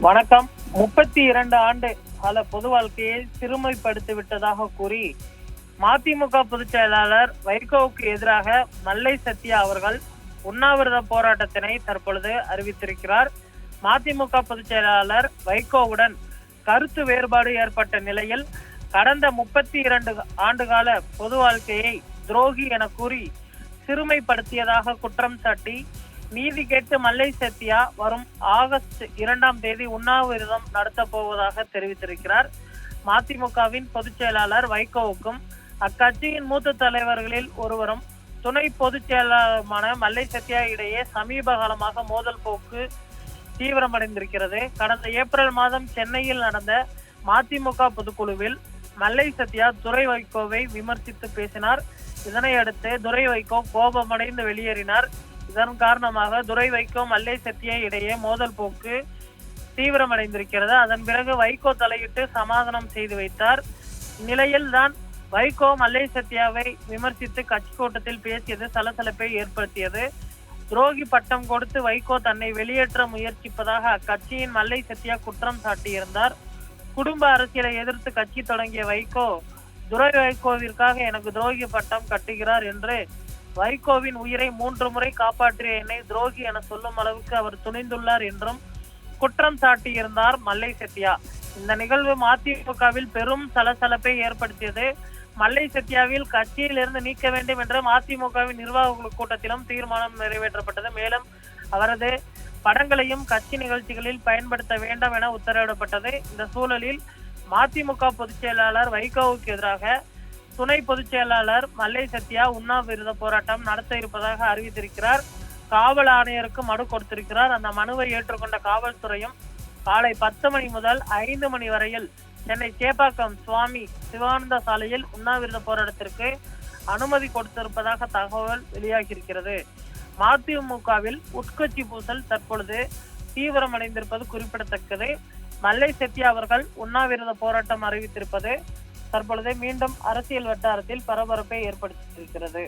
வணக்கம். முப்பத்தி இரண்டு ஆண்டு கால பொது வாழ்க்கையை சிறுமைப்படுத்தி விட்டதாக கூறி மதிமுக பொதுச் செயலாளர் வைகோவுக்கு எதிராக மல்லை சத்யா அவர்கள் உண்ணாவிரத போராட்டத்தினை தற்பொழுது அறிவித்திருக்கிறார். மதிமுக பொதுச் செயலாளர் வைகோவுடன் கருத்து வேறுபாடு ஏற்பட்ட நிலையில் கடந்த முப்பத்தி இரண்டு ஆண்டுகால பொது வாழ்க்கையை துரோகி என கூறி சிறுமைப்படுத்தியதாக குற்றம் சாட்டி நீதி கேட்டு மல்லை சத்யா வரும் ஆகஸ்ட் இரண்டாம் தேதி உண்ணாவிரதம் நடத்த போவதாக தெரிவித்திருக்கிறார். மதிமுகவின் பொதுச் செயலாளர் வைகோவுக்கும் அக்கட்சியின் மூத்த தலைவர்களில் ஒருவரும் துணை பொதுச் செயலாளருமான மல்லை சத்யா இடையே சமீப காலமாக மோதல் போக்கு தீவிரமடைந்திருக்கிறது. கடந்த ஏப்ரல் மாதம் சென்னையில் நடந்த மதிமுக பொதுக்குழுவில் மல்லை சத்யா துரை வைகோவை விமர்சித்து பேசினார். இதனையடுத்து துறை துரை வைகோ கோபமடைந்து வெளியேறினார். இதன் காரணமாக துரை வைகோ மல்லை சத்யா இடையே மோதல் போக்கு தீவிரமடைந்திருக்கிறது. அதன் பிறகு வைகோ தலையிட்டு சமாதானம் செய்து வைத்தார். இந்நிலையில் தான் வைகோ மல்லை சத்யாவை விமர்சித்து கட்சி கூட்டத்தில் பேசியது சலசலப்பை ஏற்படுத்தியது. துரோகி பட்டம் கொடுத்து வைகோ தன்னை வெளியேற்ற முயற்சிப்பதாக அக்கட்சியின் மல்லை சத்யா குற்றம் சாட்டியிருந்தார். குடும்ப அரசியலை எதிர்த்து கட்சி தொடங்கிய வைகோ துரை வைகோவிற்காக எனக்கு துரோகி பட்டம் கட்டுகிறார் என்று வைகோவின் உயிரை மூன்று முறை காப்பாற்றிய என்னை துரோகி என சொல்லும் அளவுக்கு அவர் துணிந்துள்ளார் என்றும் குற்றம் சாட்டியிருந்தார் மல்லை சத்யா இந்த நிகழ்வு மதிமுகவில் பெரும் சலசலப்பை ஏற்படுத்தியது. மல்லை சத்யாவில் கட்சியில் இருந்து நீக்க வேண்டும் என்ற மதிமுகவின் நிர்வாக குழு கூட்டத்திலும் தீர்மானம் நிறைவேற்றப்பட்டது. மேலும் அவரது படங்களையும் கட்சி நிகழ்ச்சிகளில் பயன்படுத்த வேண்டாம் என உத்தரவிடப்பட்டது. இந்த சூழலில் மதிமுக பொதுச் செயலாளர் வைகோவுக்கு எதிராக துணை பொதுச் செயலாளர் மல்லை சத்யா உண்ணாவிரத போராட்டம் நடத்த இருப்பதாக அறிவித்திருக்கிறார். காவல் ஆணையருக்கு மனு கொடுத்திருக்கிறார். அந்த மனுவை ஏற்றுக்கொண்ட காவல்துறையும் காலை பத்து மணி முதல் ஐந்து மணி வரையில் சென்னை சேப்பாக்கம் சுவாமி சிவானந்த சாலையில் உண்ணாவிரத போராட்டத்திற்கு அனுமதி கொடுத்திருப்பதாக தகவல் வெளியாகியிருக்கிறது. மதிமுகவில் உட்கட்சி பூசல் தற்பொழுது தீவிரமடைந்திருப்பது குறிப்பிடத்தக்கது. மல்லை செட்டி அவர்கள் உண்ணாவிரத போராட்டம் அறிவித்திருப்பது தற்பொழுது மீண்டும் அரசியல் வட்டாரத்தில் பரபரப்பை ஏற்படுத்தியிருக்கிறது.